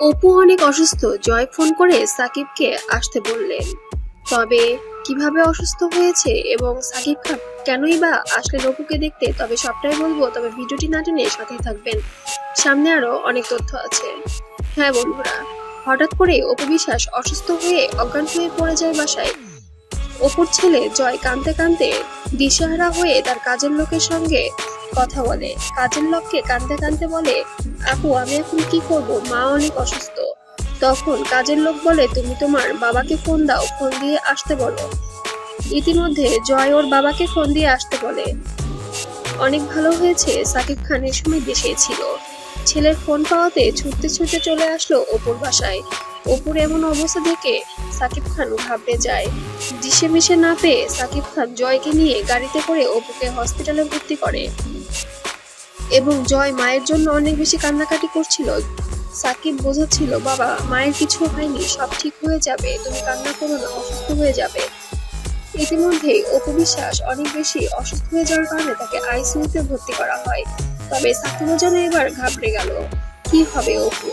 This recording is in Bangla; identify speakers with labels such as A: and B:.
A: অপু অনেক অসুস্থ। জয় ফোন করে সাকিবকে আসতে বললেন। তবে কীভাবে অসুস্থ হয়েছে এবং সাকিব খান কেনই বা আসলেন অপুকে দেখতে, তবে সবটাই বলব, তবে ভিডিওটি না টেনে সাথে থাকবেন। সামনে আরও অনেক তথ্য আছে। হ্যাঁ বন্ধুরা, হঠাৎ করে অপু বিশ্বাস অসুস্থ হয়ে অজ্ঞান হয়ে পড়ে যায় বাসায়। অপুর ছেলে জয় কাঁদতে কাঁদতে দিশেহারা হয়ে তার কাজের লোকের সঙ্গে কথা বলে। কাজের লোককে কাঁদতে কাঁদতে বলে, আপু, আমি এখন কি করব? মা অনেক অসুস্থ। তখন কাজের লোক বলে, তুমি তোমার বাবাকে ফোন দাও, ফোন দিয়ে আসতে বলো। ইতিমধ্যে জয় ওর বাবাকে ফোন দিয়ে আসতে বলে। অনেক ভালো হয়েছে, সাকিব খান এর সময় দেশে ছিল। ছেলের ফোন পাওয়াতে ছুটতে ছুটতে চলে আসলো অপুর বাসায়। অপুর এমন অবস্থা দেখে সাকিব খান ঘাবড়ে যায়। দিশে মিশে না পেয়ে সাকিব খান জয়কে নিয়ে গাড়িতে করে অপুকে হসপিটালে ভর্তি করে। এবং জয় মায়ের জন্য অনেক বেশি কান্নাকাটি করছিল। সাকিব বোঝাচ্ছিল, বাবা, মায়ের কিছু হয়নি, সব ঠিক হয়ে যাবে, তুমি কান্না করো না, অসুস্থ হয়ে যাবে। ইতিমধ্যে অপু বিশ্বাস অনেক বেশি অসুস্থ হয়ে যাওয়ার কারণে তাকে আইসিইউতে ভর্তি করা হয়। তবে সাকিবও যেন এবার ঘাবড়ে গেল। কি হবে অপু?